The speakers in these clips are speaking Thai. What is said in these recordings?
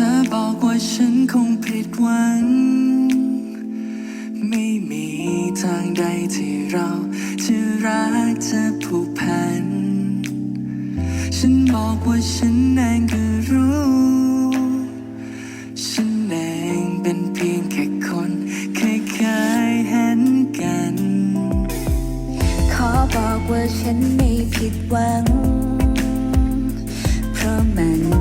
ธอบอกว่าฉันคงผิดหวัง ไม่มีทางใดที่เราจะรักเธอผูกพัน ฉันบอกว่าฉันเองก็รู้ ฉันเองเป็นเพียงแค่คนเคยเคยห็นกัน ขอบอกว่าฉันไม่ผิดหวัง เพราะมัน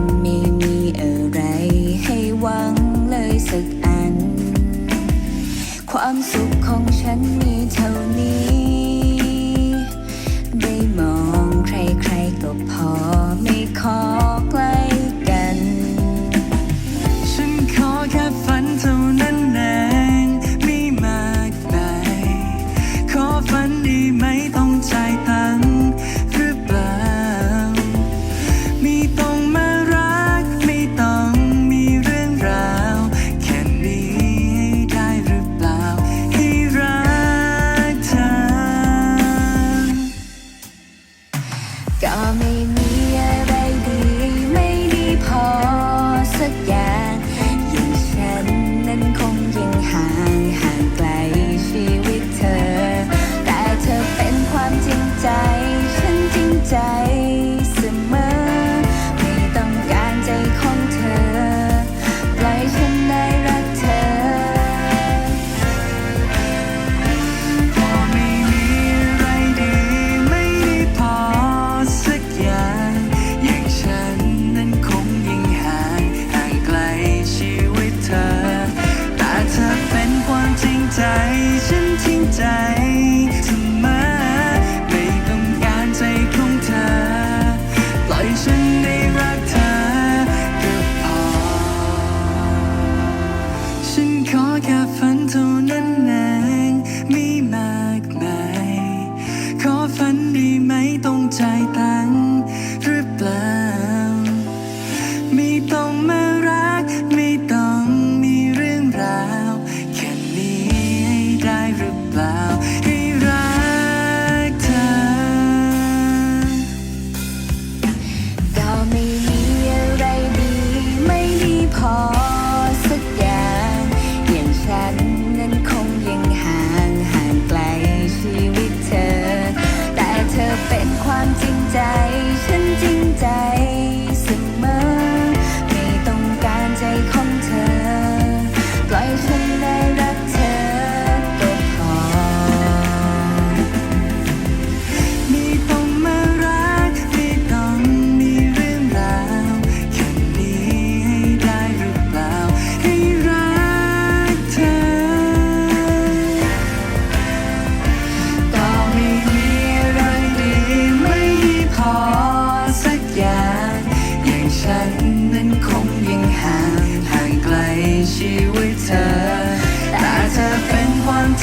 แค่ฝันเท่านั้นเองไม่มากมาขอฝันดีไหมต้องใจตั้ง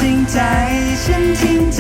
心ริงใ